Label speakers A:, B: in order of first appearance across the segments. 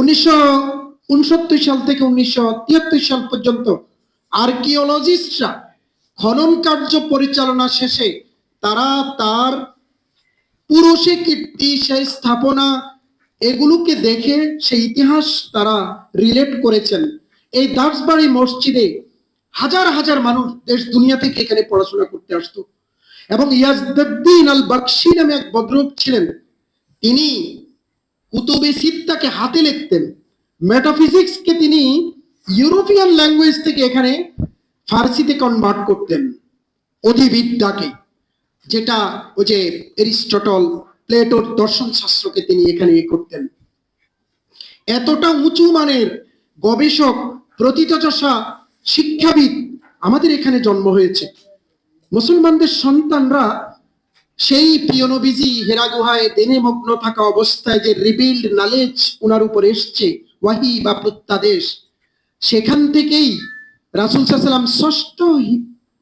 A: উনিশশো উনসত্তর সাল থেকে উনিশশো তিয়াত্তর সাল পর্যন্ত আর্কিওলজিস্টরা খনন কার্য পরিচালনা শেষে তারা তার পুরুষে কীর্তি, সেই স্থাপনা এগুলোকে দেখে সেই ইতিহাস তারা রিলেট করেছেন। এই দাসবাড়ি মসজিদে হাজার হাজার মানুষ দেশ দুনিয়া থেকে এখানে পড়াশোনা করতে আসতো এবং ইয়াজদ্দিন আল বকশি নামে এক ভদ্রলোক ছিলেন। তিনি কুতুবে সিত্তাকে হাতে লিখতেন। মেটাফিজিক্সকে তিনি ইউরোপিয়ান ল্যাঙ্গুয়েজ থেকে এখানে ফার্সিতে কনভার্ট করতেন। অধিবিদ্যাকে, যেটা ওই যে এরিস্টটল, প্লেটোর দর্শন শাস্ত্রকে তিনি এখানে ইয়ে করতেন। এতটা উঁচু মানের গবেষক প্রতিতচসা শিক্ষাবিদ আমাদের এখানে জন্ম হয়েছে। মুসলমানদের সন্তানরা সেই পিয়নবিজি হেরা গুহায় দিনে মগ্ন থাকা অবস্থায় যে রিবিল্ড নলেজ ওনার উপর এসছে, ওয়াহি বা প্রত্যাদেশ, সেখান থেকেই রাসুল সাল্লাম ষষ্ঠ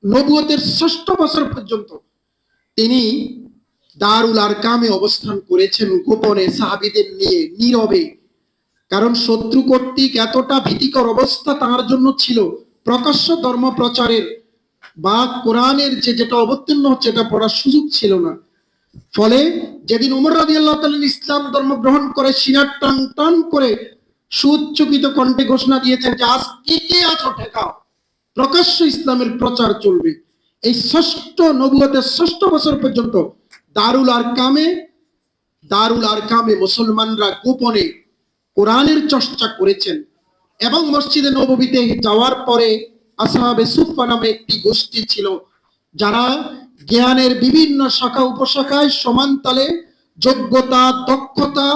A: নবুয়তের ষষ্ঠ বছর পর্যন্ত তিনি দারুল আরকামে অবস্থান করেছেন গোপনে সাহাবিদের নিয়ে নীরবে। কারণ শত্রু কর্তৃক এতটা ভীতিকর অবস্থা তার জন্য ছিল, প্রকাশ্য ধর্ম প্রচারের বা কোরআনের যে যেটা অবতীর্ণ হচ্ছে, এটা পড়ার সুযোগ ছিল না। ফলে যেদিন উমর রাজি আল্লাহ ইসলাম ধর্ম গ্রহণ করে, সিনার টান টান করে সুচ্চকিত কণ্ঠে ঘোষণা দিয়েছেন যে, আজ কে আছো ঠেকাও প্রকাশ্য ইসলামের প্রচার চলবে। এই ষষ্ঠ নবুয়তের ষষ্ঠ বছর পর্যন্ত দারুল আর কামে দারুল আর কামে মুসলমানরা গোপনে কোরআনের চর্চা করেছেন এবং মসজিদে নববীতে যাওয়ার পরে আসহাবে সুফা নামে একটি গোষ্ঠী ছিল, যারা জ্ঞানের বিভিন্ন শাখা উপশাখায় সমান তালে যোগ্যতা, দক্ষতা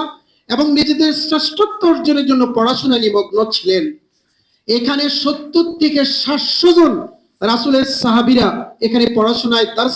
A: এবং নিজেদের শ্রেষ্ঠত্ব অর্জনের জন্য পড়াশোনা নিমগ্ন ছিলেন। এখানে সত্তর থেকে সাতশো জন রাসুলের সাহাবিরা এখানে পড়াশোনায় তার